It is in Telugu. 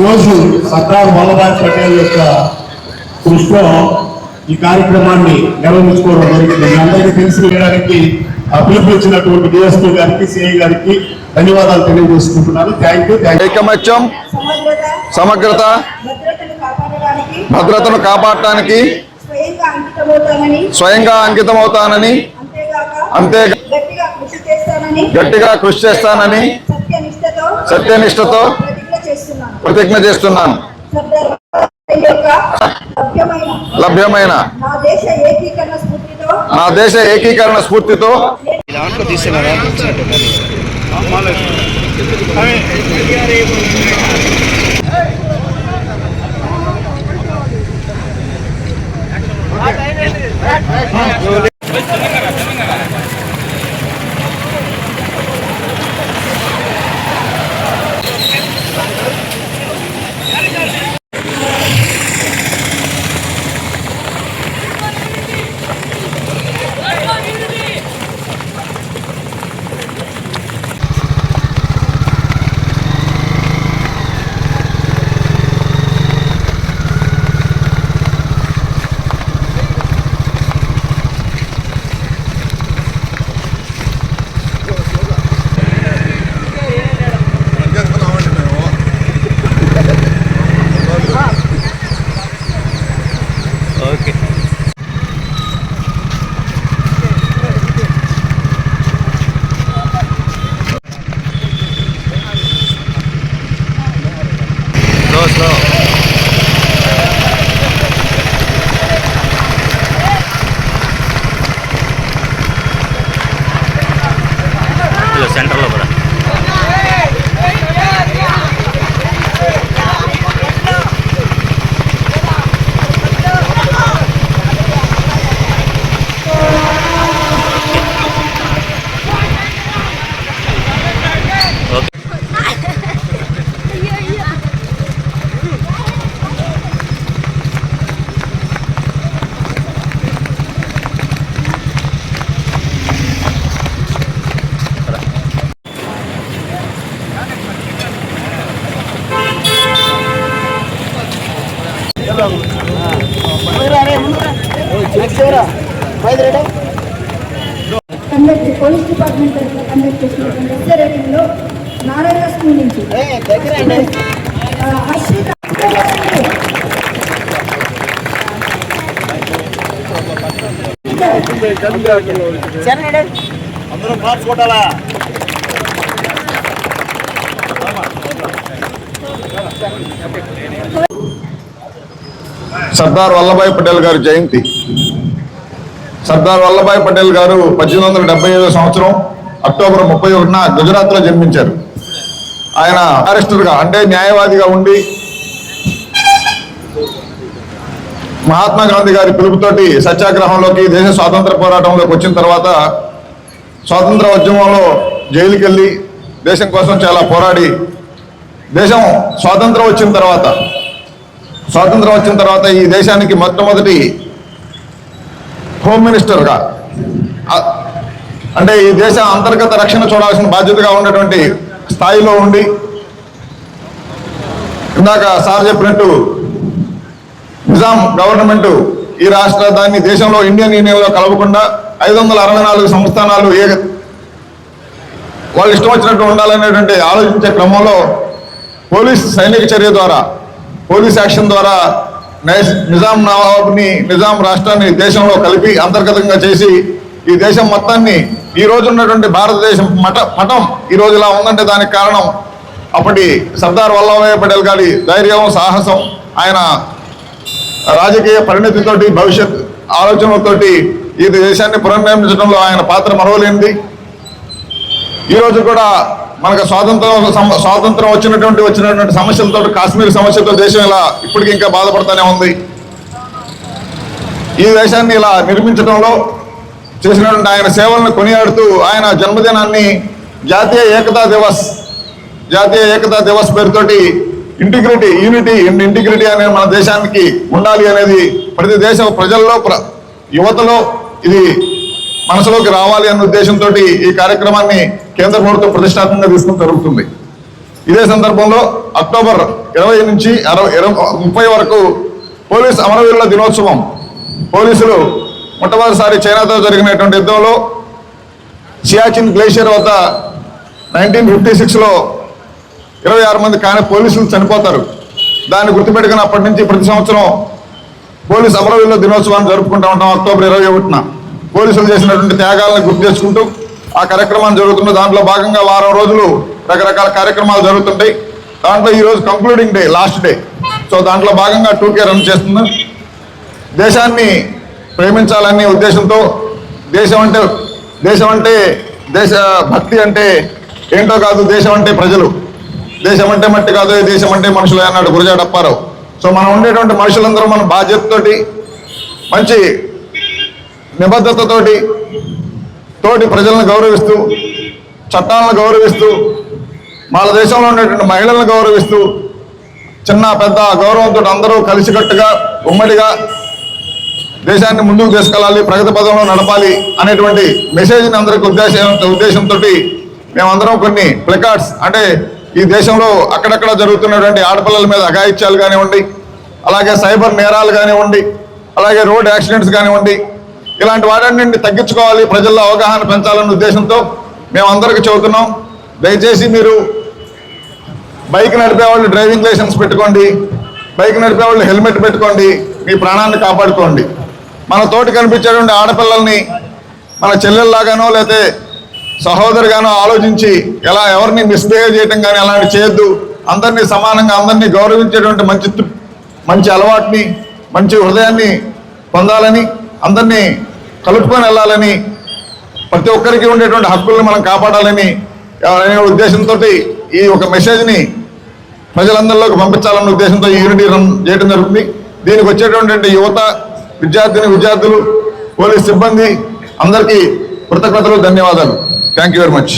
ఈరోజు సర్దార్ వల్లభాయ్ పటేల్ యొక్క కృషితో ఈ కార్యక్రమాన్ని నిర్వహించుకోవడం జరిగింది. మీ అందరికీ తెలిసి వేయడానికి పిలుపునిచ్చినటువంటి డిఎస్పీ గారికి సిఐ గారికి ధన్యవాదాలు తెలియజేసుకుంటున్నాను. థ్యాంక్ యూ థ్యాంక్ ఐకమత్యం సమగ్రత భద్రతను కాపాడటానికి స్వయంగా అంకితమవుతానని అంతేగాక అంతే గట్టిగా కృషి చేస్తానని గట్టిగా కృషి చేస్తానని సత్యనిష్టతో సత్యనిష్టతో ప్రతిజ్ఞ చేస్తున్నాను. లభ్యమైన నా దేశ ఏకీకరణ స్ఫూర్తితో తీసుకున్నారా సెంటర్లో కూడా. కండక్ట్ పోలీస్ డిపార్ట్మెంట్ రేటింగ్లో నారాయణ స్కూల్ నుంచి. హర్షిత సర్దార్ వల్లభాయ్ పటేల్ గారి జయంతి. సర్దార్ వల్లభాయ్ పటేల్ గారు పద్దెనిమిది వందల డెబ్బై ఐదో సంవత్సరం అక్టోబర్ ముప్పై ఒకటిన గుజరాత్లో జన్మించారు. ఆయన బ్యారిస్టర్గా అంటే న్యాయవాదిగా ఉండి మహాత్మా గాంధీ గారి పిలుపుతోటి సత్యాగ్రహంలోకి దేశ స్వాతంత్ర పోరాటంలోకి వచ్చిన తర్వాత స్వాతంత్ర ఉద్యమంలో జైలుకి వెళ్ళి దేశం కోసం చాలా పోరాడి దేశం స్వాతంత్రం వచ్చిన తర్వాత స్వాతంత్రం వచ్చిన తర్వాత ఈ దేశానికి మొట్టమొదటి హోమ్ మినిస్టర్గా అంటే ఈ దేశ అంతర్గత రక్షణ చూడాల్సిన బాధ్యతగా ఉన్నటువంటి స్థాయిలో ఉండి ఇందాక సార్ చెప్పినట్టు నిజాం గవర్నమెంట్ ఈ రాష్ట్ర దాన్ని దేశంలో ఇండియన్ యూనియన్లో కలవకుండా ఐదు వందల అరవై నాలుగు సంస్థానాలు ఏ వాళ్ళు ఇష్టం వచ్చినట్టు ఉండాలనేటువంటి ఆలోచించే క్రమంలో పోలీస్ సైనిక చర్య ద్వారా పోలీస్ యాక్షన్ ద్వారా నిజాం నవాబ్ని నిజాం రాష్ట్రాన్ని దేశంలో కలిపి అంతర్గతంగా చేసి ఈ దేశం మొత్తాన్ని ఈ రోజు ఉన్నటువంటి భారతదేశం మఠ పటం ఈ రోజు ఇలా ఉందంటే దానికి కారణం అప్పటి సర్దార్ వల్లభాయ్ పటేల్ గారి ధైర్యం సాహసం ఆయన రాజకీయ పరిణతితోటి భవిష్యత్ ఆలోచనలతోటి ఈ దేశాన్ని పునర్నిర్మించడంలో ఆయన పాత్ర మరవలేనిది. ఈ రోజు కూడా మనకు స్వాతంత్రం స్వాతంత్రం వచ్చినటువంటి వచ్చినటువంటి సమస్యలతో కాశ్మీర్ సమస్యతో దేశం ఇలా ఇప్పటికి ఇంకా బాధపడుతూనే ఉంది. ఈ దేశాన్ని ఇలా నిర్మించడంలో చేసినటువంటి ఆయన సేవలను కొనియాడుతూ ఆయన జన్మదినాన్ని జాతీయ ఏకతా దివస్ జాతీయ ఏకతా దివస్ పేరుతోటి ఇంటిగ్రిటీ యూనిటీ అండ్ ఇంటిగ్రిటీ అనేది మన దేశానికి ఉండాలి అనేది ప్రతి దేశ ప్రజల్లో ప్ర- యువతలో ఇది మనసులోకి రావాలి అన్న ఉద్దేశంతో ఈ కార్యక్రమాన్ని కేంద్ర ప్రభుత్వం ప్రతిష్టాత్మకంగా తీసుకుని జరుగుతుంది. ఇదే సందర్భంలో అక్టోబర్ ఇరవై నుంచి అరవై ఇరవై ముప్పై వరకు పోలీస్ అమరవీరుల దినోత్సవం. పోలీసులు మొట్టమొదటిసారి చైనాతో జరిగినటువంటి యుద్ధంలో సియాచిన్ గ్లేషియర్ వద్ద నైన్టీన్ ఫిఫ్టీ సిక్స్లో ఇరవై ఆరు మంది కానీ పోలీసులు చనిపోతారు. దాన్ని గుర్తుపెట్టుకుని అప్పటి నుంచి ప్రతి సంవత్సరం పోలీస్ అమరవీరుల దినోత్సవాన్ని జరుపుకుంటూ ఉంటాం అక్టోబర్ ఇరవై ఒకటిన. పోలీసులు చేసినటువంటి త్యాగాలను గుర్తు చేసుకుంటూ ఆ కార్యక్రమం జరుగుతున్న దాంట్లో భాగంగా వారం రోజులు రకరకాల కార్యక్రమాలు జరుగుతుంటాయి. దాంట్లో ఈరోజు concluding day last day so దాంట్లో భాగంగా టూకే రన్ చేస్తున్నాం దేశాన్ని ప్రేమించాలనే ఉద్దేశంతో దేశం అంటే దేశం అంటే దేశ భక్తి అంటే ఏంటో కాదు దేశం అంటే ప్రజలు. దేశం అంటే మట్టి కాదు దేశం అంటే మనుషులు అన్నాడు గురజాడప్పారావు. సో మనం ఉండేటువంటి మనుషులందరూ మన బాధ్యతతోటి మంచి నిబద్ధతతోటి తోటి ప్రజలను గౌరవిస్తూ చట్టాలను గౌరవిస్తూ మన దేశంలో ఉండేటువంటి మహిళలను గౌరవిస్తూ చిన్న పెద్ద గౌరవంతో అందరూ కలిసికట్టుగా ఉమ్మడిగా దేశాన్ని ముందుకు తీసుకెళ్ళాలి ప్రగతి పదంలో నడపాలి అనేటువంటి మెసేజ్ని అందరికి ఉద్దేశం ఉద్దేశంతో మేమందరం కొన్ని ప్లకార్డ్స్ అంటే ఈ దేశంలో అక్కడక్కడ జరుగుతున్నటువంటి ఆడపిల్లల మీద అఘాయిత్యాలు కానివ్వండి అలాగే సైబర్ నేరాలు కానివ్వండి అలాగే రోడ్ యాక్సిడెంట్స్ కానివ్వండి ఇలాంటి వాటన్నింటిని తగ్గించుకోవాలి. ప్రజల్లో అవగాహన పెంచాలన్న ఉద్దేశంతో మేమందరికీ చెబుతున్నాం. దయచేసి మీరు బైక్ నడిపేవాళ్ళు డ్రైవింగ్ లైసెన్స్ పెట్టుకోండి. బైక్ నడిపేవాళ్ళు హెల్మెట్ పెట్టుకోండి. మీ ప్రాణాన్ని కాపాడుకోండి. మన తోటి కనిపించేటువంటి ఆడపిల్లల్ని మన చెల్లెల్లాగానో లేతే సహోదరుగానో ఆలోచించి ఎలా ఎవరిని మిస్బిహేవ్ చేయటం కానీ అలాంటి చేయొద్దు. అందరినీ సమానంగా అందరినీ గౌరవించేటువంటి మంచి మంచి అలవాటుని మంచి హృదయాన్ని పొందాలని అందరినీ కలుపుకొని వెళ్ళాలని ప్రతి ఒక్కరికి ఉండేటువంటి హక్కుల్ని మనం కాపాడాలని అనే ఉద్దేశంతో ఈ ఒక మెసేజ్ని ప్రజలందరిలోకి పంపించాలన్న ఉద్దేశంతో ఈ యూనిటీ రన్ చేయడం జరుగుతుంది. దీనికి వచ్చేటువంటి యువత విద్యార్థిని విద్యార్థులు పోలీస్ సిబ్బంది అందరికీ కృతజ్ఞతలు ధన్యవాదాలు. Thank you very much